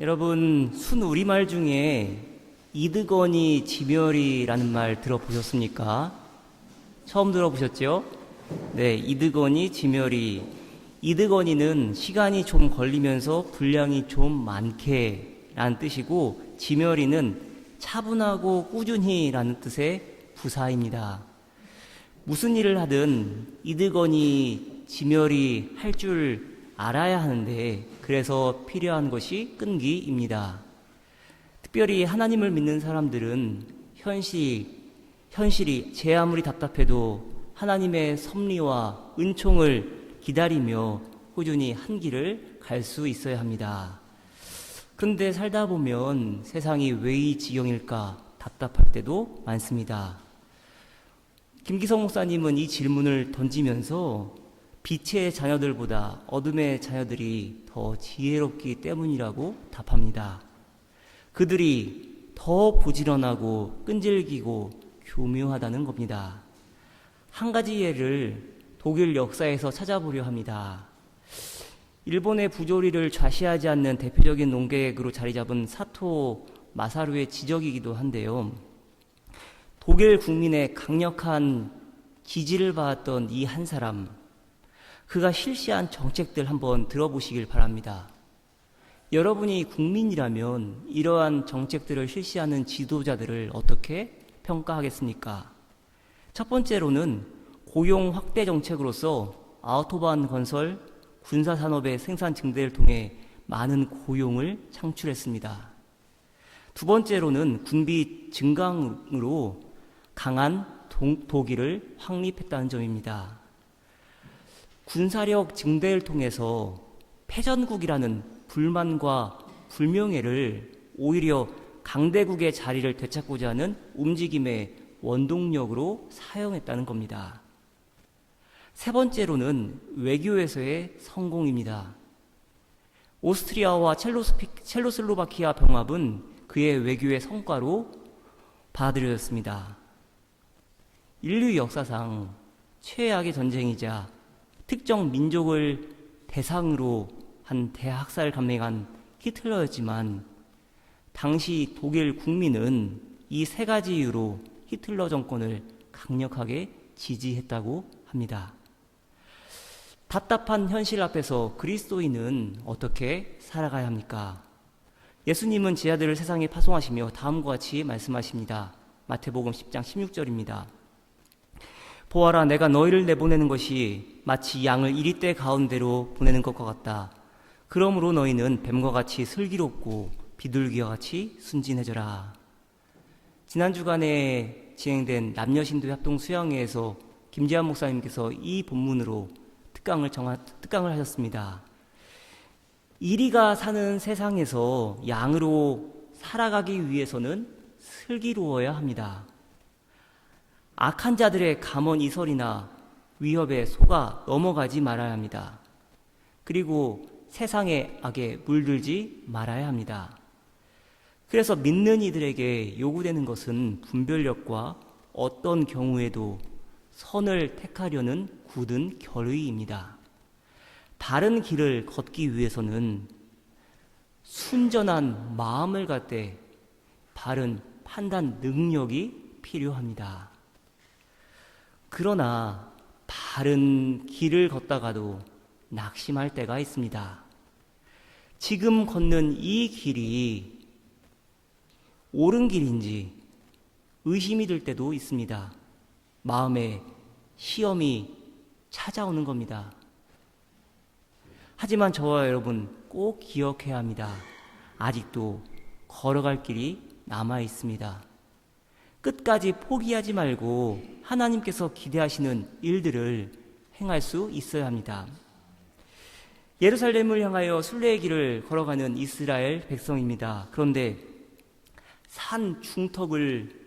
여러분 순 우리말 중에 이드거니 지멸이라는 말 들어보셨습니까? 처음 들어보셨죠? 네, 이드거니 지멸이 이드거니는 시간이 좀 걸리면서 분량이 좀 많게 라는 뜻이고 지멸이는 차분하고 꾸준히 라는 뜻의 부사입니다. 무슨 일을 하든 이드거니 지멸이 할 줄 알아야 하는데 그래서 필요한 것이 끈기입니다. 특별히 하나님을 믿는 사람들은 현실, 현실이 제 아무리 답답해도 하나님의 섭리와 은총을 기다리며 꾸준히 한 길을 갈 수 있어야 합니다. 그런데 살다 보면 세상이 왜 이 지경일까 답답할 때도 많습니다. 김기성 목사님은 이 질문을 던지면서 빛의 자녀들보다 어둠의 자녀들이 더 지혜롭기 때문이라고 답합니다. 그들이 더 부지런하고 끈질기고 교묘하다는 겁니다. 한 가지 예를 독일 역사에서 찾아보려 합니다. 일본의 부조리를 좌시하지 않는 대표적인 농객으로 자리 잡은 사토 마사루의 지적이기도 한데요. 독일 국민의 강력한 지지를 받았던 이 한 사람, 그가 실시한 정책들 한번 들어보시길 바랍니다. 여러분이 국민이라면 이러한 정책들을 실시하는 지도자들을 어떻게 평가하겠습니까? 첫 번째로는 고용 확대 정책으로서 아우토반 건설, 군사 산업의 생산 증대를 통해 많은 고용을 창출했습니다. 두 번째로는 군비 증강으로 강한 동- 독일을 확립했다는 점입니다. 군사력 증대를 통해서 패전국이라는 불만과 불명예를 오히려 강대국의 자리를 되찾고자 하는 움직임의 원동력으로 사용했다는 겁니다. 세 번째로는 외교에서의 성공입니다. 오스트리아와 첼로스피, 첼로슬로바키아 병합은 그의 외교의 성과로 받아들여졌습니다. 인류 역사상 최악의 전쟁이자 특정 민족을 대상으로 한 대학살 감행한 히틀러였지만 당시 독일 국민은 이 세 가지 이유로 히틀러 정권을 강력하게 지지했다고 합니다. 답답한 현실 앞에서 그리스도인은 어떻게 살아가야 합니까? 예수님은 제 아들을 세상에 파송하시며 다음과 같이 말씀하십니다. 마태복음 10장 16절입니다. 보아라 내가 너희를 내보내는 것이 마치 양을 이리떼 가운데로 보내는 것과 같다. 그러므로 너희는 뱀과 같이 슬기롭고 비둘기와 같이 순진해져라. 지난 주간에 진행된 남녀신도 협동 수양회에서 김재환 목사님께서 이 본문으로 특강을 정하, 특강을 하셨습니다. 이리가 사는 세상에서 양으로 살아가기 위해서는 슬기로워야 합니다. 악한 자들의 감언 이설이나 위협에 속아 넘어가지 말아야 합니다. 그리고 세상의 악에 물들지 말아야 합니다. 그래서 믿는 이들에게 요구되는 것은 분별력과 어떤 경우에도 선을 택하려는 굳은 결의입니다. 바른 길을 걷기 위해서는 순전한 마음을 갖되 바른 판단 능력이 필요합니다. 그러나 바른 길을 걷다가도 낙심할 때가 있습니다. 지금 걷는 이 길이 옳은 길인지 의심이 들 때도 있습니다. 마음에 시험이 찾아오는 겁니다. 하지만 저와 여러분 꼭 기억해야 합니다. 아직도 걸어갈 길이 남아 있습니다. 끝까지 포기하지 말고 하나님께서 기대하시는 일들을 행할 수 있어야 합니다. 예루살렘을 향하여 순례의 길을 걸어가는 이스라엘 백성입니다. 그런데 산 중턱을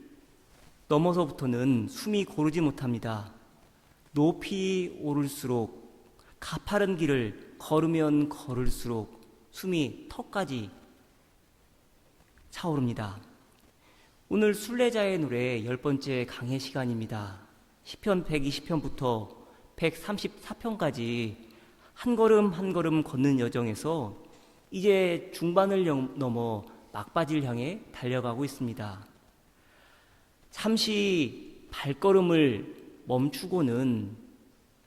넘어서부터는 숨이 고르지 못합니다. 높이 오를수록 가파른 길을 걸으면 걸을수록 숨이 턱까지 차오릅니다. 오늘 순례자의 노래 열 번째 강해 시간입니다. 시편 120편부터 134편까지 한 걸음 한 걸음 걷는 여정에서 이제 중반을 넘- 넘어 막바지를 향해 달려가고 있습니다. 잠시 발걸음을 멈추고는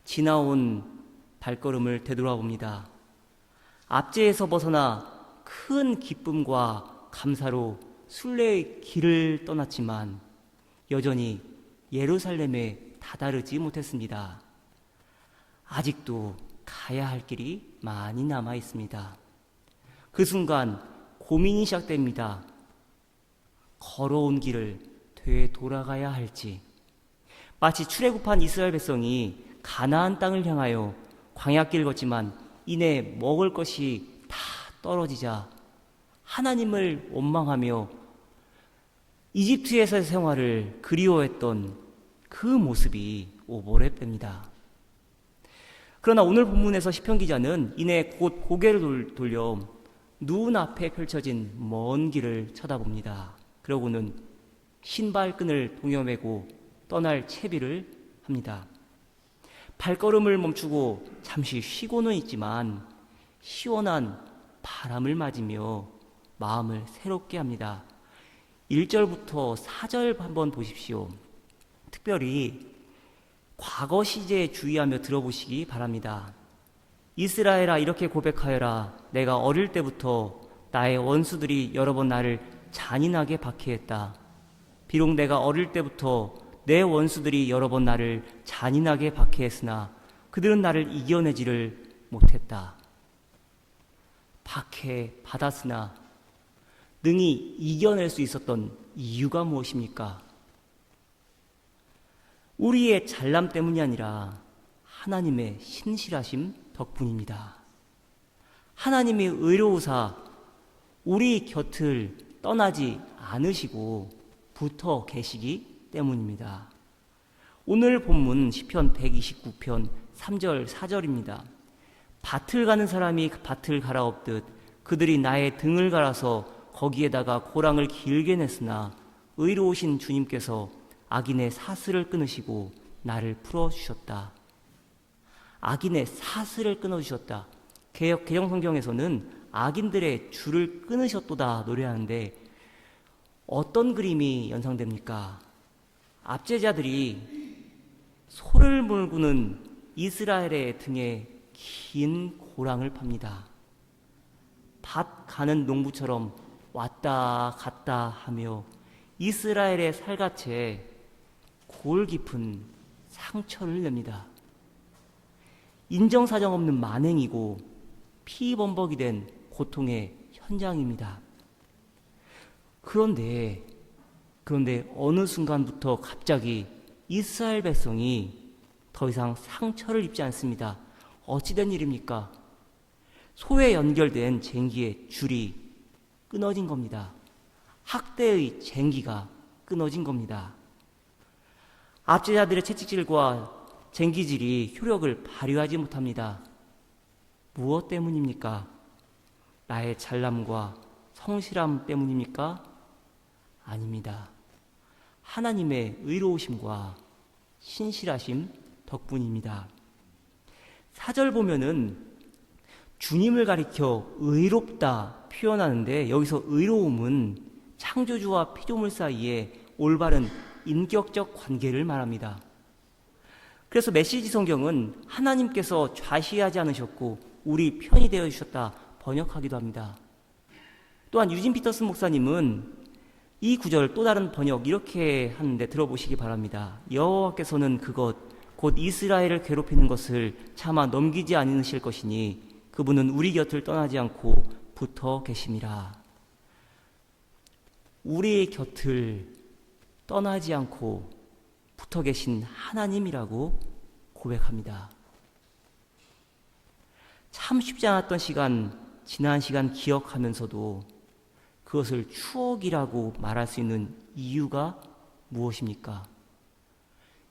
지나온 발걸음을 되돌아봅니다. 압제에서 벗어나 큰 기쁨과 감사로 순례의 길을 떠났지만 여전히 예루살렘에 다다르지 못했습니다. 아직도 가야 할 길이 많이 남아 있습니다. 그 순간 고민이 시작됩니다. 걸어온 길을 되돌아가야 할지. 마치 출애굽한 이스라엘 백성이 가나안 땅을 향하여 광야길 걷지만 이내 먹을 것이 다 떨어지자 하나님을 원망하며 이집트에서의 생활을 그리워했던 그 모습이 오버랩됩니다. 그러나 오늘 본문에서 시편 기자는 이내 곧 고개를 돌- 돌려 눈앞에 펼쳐진 먼 길을 쳐다봅니다. 그러고는 신발끈을 동여매고 떠날 채비를 합니다. 발걸음을 멈추고 잠시 쉬고는 있지만 시원한 바람을 맞으며 마음을 새롭게 합니다. 1절부터 4절 한번 보십시오. 특별히 과거 시제에 주의하며 들어보시기 바랍니다. 이스라엘아 이렇게 고백하여라 내가 어릴 때부터 나의 원수들이 여러 번 나를 잔인하게 박해했다. 비록 내가 어릴 때부터 내 원수들이 여러 번 나를 잔인하게 박해했으나 그들은 나를 이겨내지를 못했다. 박해 받았으나 능히 이겨낼 수 있었던 이유가 무엇입니까? 우리의 잘남 때문이 아니라 하나님의 신실하심 덕분입니다. 하나님의 의로우사 우리 곁을 떠나지 않으시고 붙어 계시기 때문입니다. 오늘 본문 시편 129편 3절 4절입니다. 밭을 가는 사람이 그 밭을 갈아엎듯 그들이 나의 등을 갈아서 거기에다가 고랑을 길게 냈으나 의로우신 주님께서 악인의 사슬을 끊으시고 나를 풀어 주셨다. 악인의 사슬을 끊어 주셨다. 개혁 개정 성경에서는 악인들의 줄을 끊으셨도다 노래하는데 어떤 그림이 연상됩니까? 압제자들이 소를 몰고는 이스라엘의 등에 긴 고랑을 팝니다. 밭 가는 농부처럼 왔다 갔다 하며 이스라엘의 살갗에 골 깊은 상처를 냅니다. 인정사정 없는 만행이고 피범벅이 된 고통의 현장입니다. 그런데, 그런데 어느 순간부터 갑자기 이스라엘 백성이 더 이상 상처를 입지 않습니다. 어찌된 일입니까? 소에 연결된 쟁기의 줄이 끊어진 겁니다. 학대의 쟁기가 끊어진 겁니다. 압제자들의 채찍질과 쟁기질이 효력을 발휘하지 못합니다. 무엇 때문입니까? 나의 잘남과 성실함 때문입니까? 아닙니다. 하나님의 의로우심과 신실하심 덕분입니다. 사절 보면은 주님을 가리켜 의롭다 표현하는데 여기서 의로움은 창조주와 피조물 사이에 올바른 인격적 관계를 말합니다. 그래서 메시지 성경은 하나님께서 좌시하지 않으셨고 우리 편이 되어 주셨다 번역하기도 합니다. 또한 유진 피터슨 목사님은 이 구절 또 다른 번역 이렇게 하는데 들어보시기 바랍니다. 여호와께서는 그것 곧 이스라엘을 괴롭히는 것을 차마 넘기지 않으실 것이니 그분은 우리 곁을 떠나지 않고 붙어 계심이라. 우리의 곁을 떠나지 않고 붙어 계신 하나님이라고 고백합니다. 참 쉽지 않았던 시간, 지난 시간 기억하면서도 그것을 추억이라고 말할 수 있는 이유가 무엇입니까?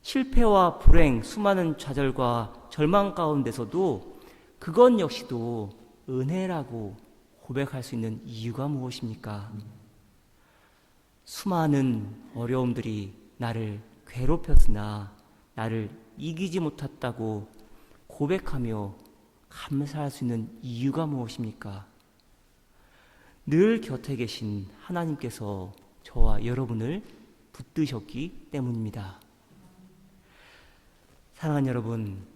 실패와 불행, 수많은 좌절과 절망 가운데서도 그것 역시도 은혜라고 고백할 수 있는 이유가 무엇입니까? 수많은 어려움들이 나를 괴롭혔으나 나를 이기지 못했다고 고백하며 감사할 수 있는 이유가 무엇입니까? 늘 곁에 계신 하나님께서 저와 여러분을 붙드셨기 때문입니다. 사랑하는 여러분,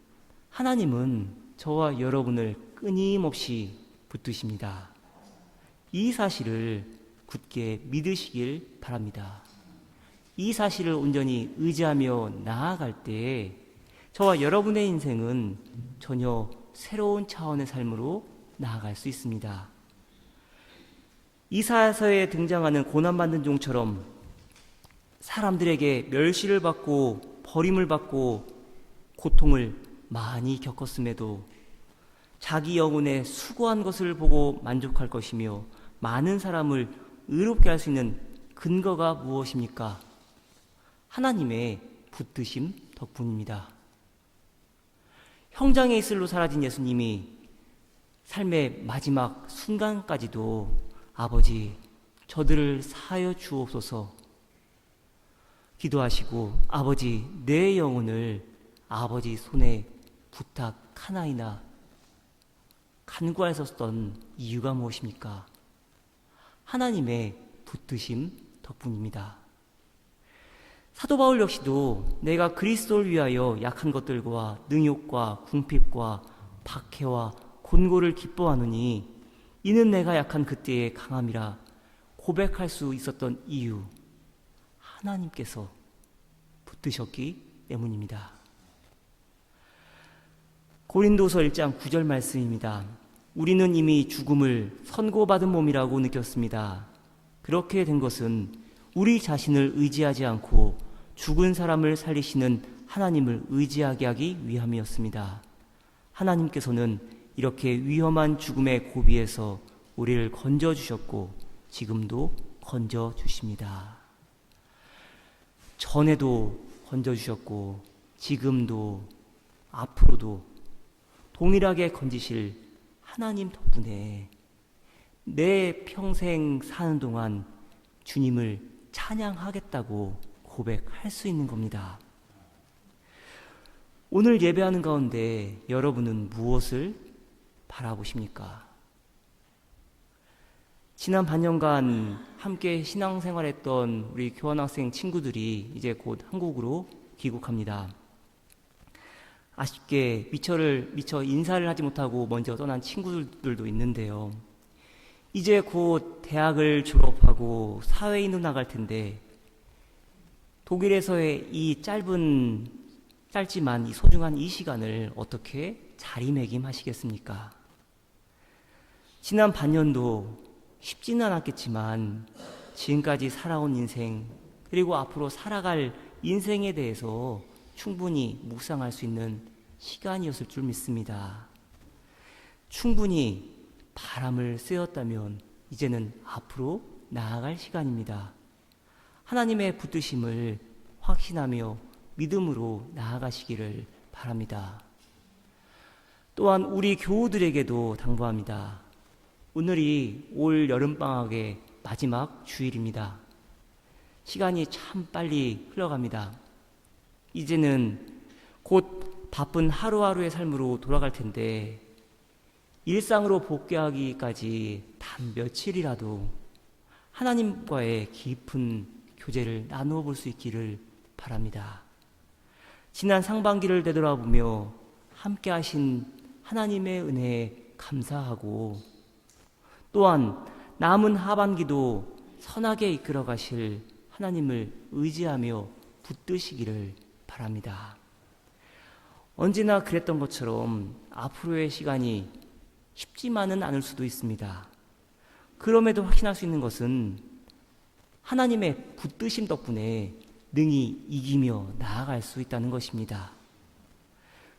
하나님은 저와 여러분을 끊임없이 붙드십니다. 이 사실을 굳게 믿으시길 바랍니다. 이 사실을 온전히 의지하며 나아갈 때 저와 여러분의 인생은 전혀 새로운 차원의 삶으로 나아갈 수 있습니다. 이사야서에 등장하는 고난받는 종처럼 사람들에게 멸시를 받고 버림을 받고 고통을 많이 겪었음에도 자기 영혼의 수고한 것을 보고 만족할 것이며 많은 사람을 의롭게 할 수 있는 근거가 무엇입니까? 하나님의 붙드심 덕분입니다. 형장의 이슬로 사라진 예수님이 삶의 마지막 순간까지도 아버지 저들을 사여 주옵소서 기도하시고 아버지 내 영혼을 아버지 손에 부탁하나이나 간구하셨던 이유가 무엇입니까? 하나님의 붙드심 덕분입니다. 사도 바울 역시도 내가 그리스도를 위하여 약한 것들과 능욕과 궁핍과 박해와 곤고를 기뻐하노니 이는 내가 약한 그때의 강함이라 고백할 수 있었던 이유 하나님께서 붙드셨기 때문입니다. 고린도서 1장 9절 말씀입니다. 우리는 이미 죽음을 선고받은 몸이라고 느꼈습니다. 그렇게 된 것은 우리 자신을 의지하지 않고 죽은 사람을 살리시는 하나님을 의지하게 하기 위함이었습니다. 하나님께서는 이렇게 위험한 죽음의 고비에서 우리를 건져 주셨고 지금도 건져 주십니다. 전에도 건져 주셨고 지금도 앞으로도 동일하게 건지실 하나님 덕분에 내 평생 사는 동안 주님을 찬양하겠다고 고백할 수 있는 겁니다. 오늘 예배하는 가운데 여러분은 무엇을 바라보십니까? 지난 반년간 함께 신앙생활했던 우리 교환학생 친구들이 이제 곧 한국으로 귀국합니다. 아쉽게 미처를 미처 인사를 하지 못하고 먼저 떠난 친구들도 있는데요. 이제 곧 대학을 졸업하고 사회인으로 나갈 텐데 독일에서의 이 짧은 짧지만 이 소중한 이 시간을 어떻게 자리매김하시겠습니까? 지난 반년도 쉽지는 않았겠지만 지금까지 살아온 인생 그리고 앞으로 살아갈 인생에 대해서 충분히 묵상할 수 있는 시간이었을 줄 믿습니다. 충분히 바람을 쐬었다면 이제는 앞으로 나아갈 시간입니다. 하나님의 붙드심을 확신하며 믿음으로 나아가시기를 바랍니다. 또한 우리 교우들에게도 당부합니다. 오늘이 올 여름방학의 마지막 주일입니다. 시간이 참 빨리 흘러갑니다. 이제는 곧 바쁜 하루하루의 삶으로 돌아갈 텐데 일상으로 복귀하기까지 단 며칠이라도 하나님과의 깊은 교제를 나누어 볼 수 있기를 바랍니다. 지난 상반기를 되돌아보며 함께 하신 하나님의 은혜에 감사하고 또한 남은 하반기도 선하게 이끌어 가실 하나님을 의지하며 붙드시기를 바랍니다. 언제나 그랬던 것처럼 앞으로의 시간이 쉽지만은 않을 수도 있습니다. 그럼에도 확신할 수 있는 것은 하나님의 붙드심 덕분에 능히 이기며 나아갈 수 있다는 것입니다.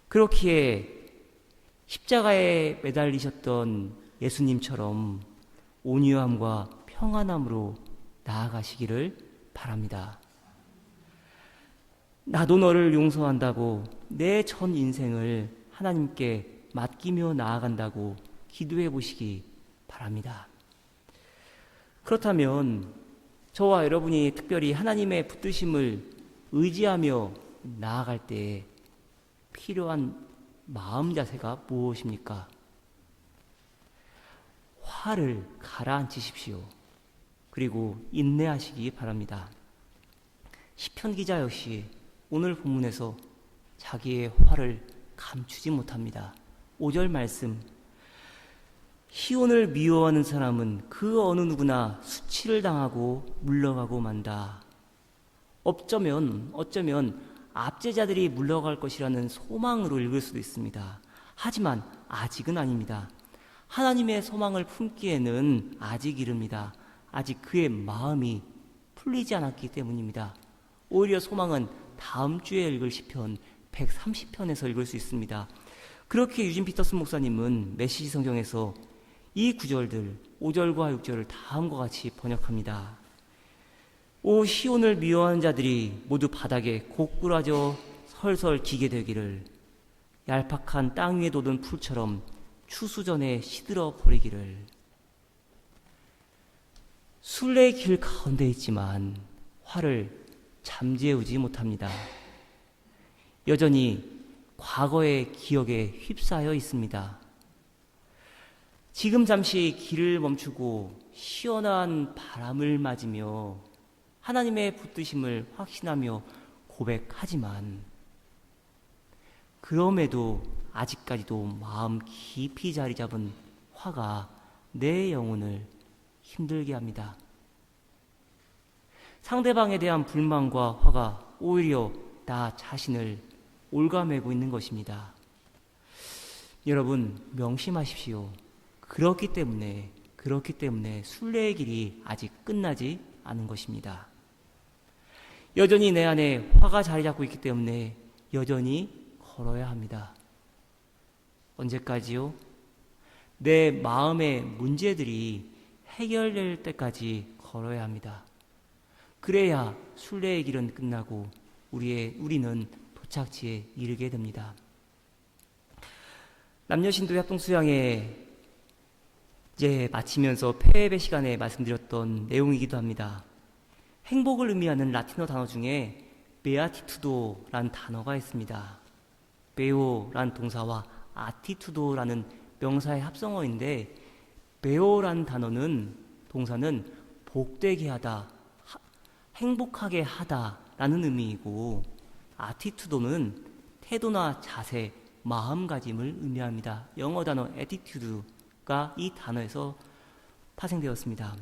그렇기에 십자가에 매달리셨던 예수님처럼 온유함과 평안함으로 나아가시기를 바랍니다. 나도 너를 용서한다고 내 전 인생을 하나님께 맡기며 나아간다고 기도해 보시기 바랍니다. 그렇다면 저와 여러분이 특별히 하나님의 붙드심을 의지하며 나아갈 때 필요한 마음 자세가 무엇입니까? 화를 가라앉히십시오. 그리고 인내하시기 바랍니다. 시편 기자 역시 오늘 본문에서 자기의 화를 감추지 못합니다. 5절 말씀 희온을 미워하는 사람은 그 어느 누구나 수치를 당하고 물러가고 만다. 어쩌면 어쩌면 압제자들이 물러갈 것이라는 소망으로 읽을 수도 있습니다. 하지만 아직은 아닙니다. 하나님의 소망을 품기에는 아직 이릅니다. 아직 그의 마음이 풀리지 않았기 때문입니다. 오히려 소망은 다음 주에 읽을 시편 130편에서 읽을 수 있습니다. 그렇게 유진 피터슨 목사님은 메시지 성경에서 이 구절들 5절과 6절을 다음과 같이 번역합니다. 오 시온을 미워하는 자들이 모두 바닥에 고꾸라져 설설 기게 되기를 얄팍한 땅 위에 돋은 풀처럼 추수 전에 시들어 버리기를 순례의 길 가운데 있지만 화를 잠재우지 못합니다. 여전히 과거의 기억에 휩싸여 있습니다. 지금 잠시 길을 멈추고 시원한 바람을 맞으며 하나님의 붙드심을 확신하며 고백하지만 그럼에도 아직까지도 마음 깊이 자리 잡은 화가 내 영혼을 힘들게 합니다. 상대방에 대한 불만과 화가 오히려 나 자신을 올가매고 있는 것입니다. 여러분 명심하십시오. 그렇기 때문에 그렇기 때문에 순례의 길이 아직 끝나지 않은 것입니다. 여전히 내 안에 화가 자리 잡고 있기 때문에 여전히 걸어야 합니다. 언제까지요? 내 마음의 문제들이 해결될 때까지 걸어야 합니다. 그래야 순례의 길은 끝나고 우리의 우리는 도착지에 이르게 됩니다. 남녀 신도 협동 수양에 이제 마치면서 폐배 시간에 말씀드렸던 내용이기도 합니다. 행복을 의미하는 라틴어 단어 중에 베아티투도란 단어가 있습니다. 베오란 동사와 아티투도라는 명사의 합성어인데 베오란 단어는 동사는 복되게 하다, 하, 행복하게 하다라는 의미이고 아티투도는 태도나 자세, 마음가짐을 의미합니다. 영어 단어 attitude가 이 단어에서 파생되었습니다.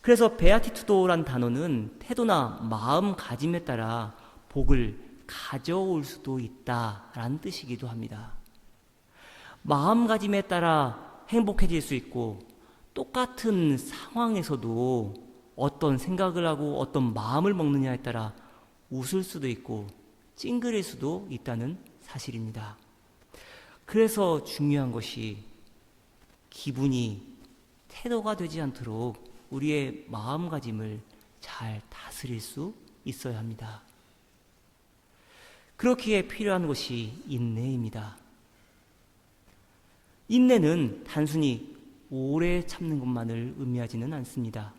그래서 베아티투도란 단어는 태도나 마음가짐에 따라 복을 가져올 수도 있다라는 뜻이기도 합니다. 마음가짐에 따라 행복해질 수 있고 똑같은 상황에서도 어떤 생각을 하고 어떤 마음을 먹느냐에 따라 웃을 수도 있고 찡그릴 수도 있다는 사실입니다. 그래서 중요한 것이 기분이 태도가 되지 않도록 우리의 마음가짐을 잘 다스릴 수 있어야 합니다. 그렇기에 필요한 것이 인내입니다. 인내는 단순히 오래 참는 것만을 의미하지는 않습니다.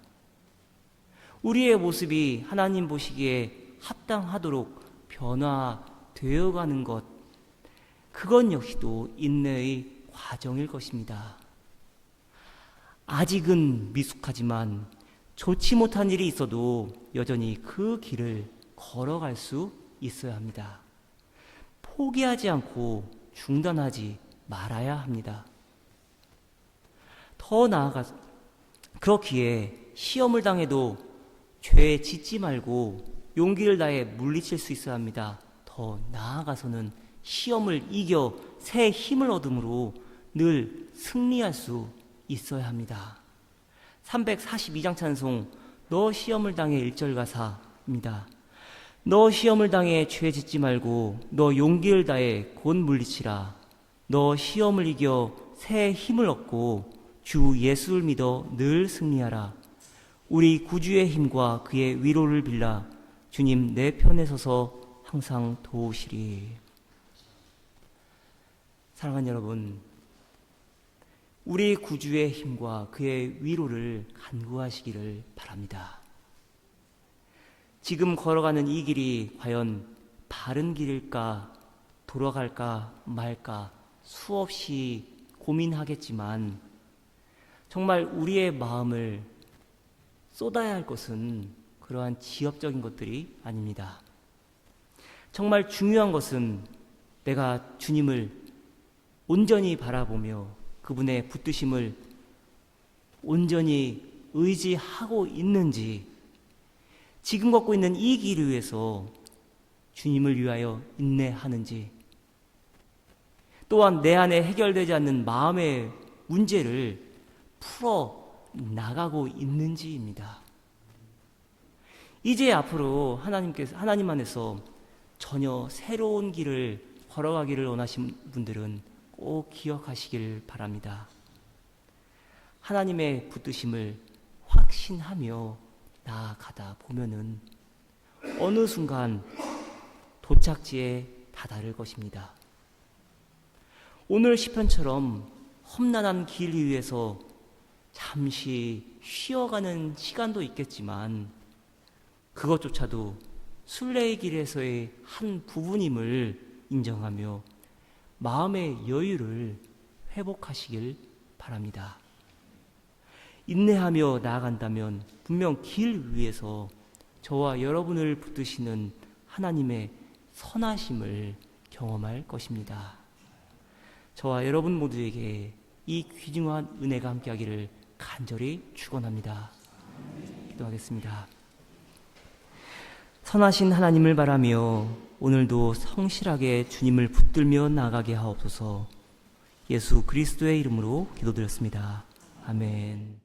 우리의 모습이 하나님 보시기에 합당하도록 변화되어 가는 것, 그건 역시도 인내의 과정일 것입니다. 아직은 미숙하지만 좋지 못한 일이 있어도 여전히 그 길을 걸어갈 수 있어야 합니다. 포기하지 않고 중단하지 말아야 합니다. 더 나아가 그렇기에 시험을 당해도 죄에 짓지 말고 용기를 다해 물리칠 수 있어야 합니다. 더 나아가서는 시험을 이겨 새 힘을 얻음으로 늘 승리할 수 있어야 합니다. 342장 찬송 너 시험을 당해 1절 가사입니다. 너 시험을 당해 죄 짓지 말고 너 용기를 다해 곧 물리치라. 너 시험을 이겨 새 힘을 얻고 주 예수를 믿어 늘 승리하라. 우리 구주의 힘과 그의 위로를 빌라 주님 내 편에 서서 항상 도우시리. 사랑하는 여러분, 우리 구주의 힘과 그의 위로를 간구하시기를 바랍니다. 지금 걸어가는 이 길이 과연 바른 길일까, 돌아갈까 말까 수없이 고민하겠지만 정말 우리의 마음을 쏟아야 할 것은 그러한 지엽적인 것들이 아닙니다. 정말 중요한 것은 내가 주님을 온전히 바라보며 그분의 붙드심을 온전히 의지하고 있는지 지금 걷고 있는 이 길을 위해서 주님을 위하여 인내하는지 또한 내 안에 해결되지 않는 마음의 문제를 풀어 나가고 있는지입니다. 이제 앞으로 하나님께서 하나님 안에서 전혀 새로운 길을 걸어가기를 원하신 분들은 꼭 기억하시길 바랍니다. 하나님의 붙드심을 확신하며 나아가다 보면은 어느 순간 도착지에 다다를 것입니다. 오늘 시편처럼 험난한 길 위에서 잠시 쉬어가는 시간도 있겠지만 그것조차도 순례의 길에서의 한 부분임을 인정하며 마음의 여유를 회복하시길 바랍니다. 인내하며 나아간다면 분명 길 위에서 저와 여러분을 붙드시는 하나님의 선하심을 경험할 것입니다. 저와 여러분 모두에게 이 귀중한 은혜가 함께하기를 간절히 축원합니다. 기도하겠습니다. 선하신 하나님을 바라며 오늘도 성실하게 주님을 붙들며 나가게 하옵소서. 예수 그리스도의 이름으로 기도드렸습니다. 아멘.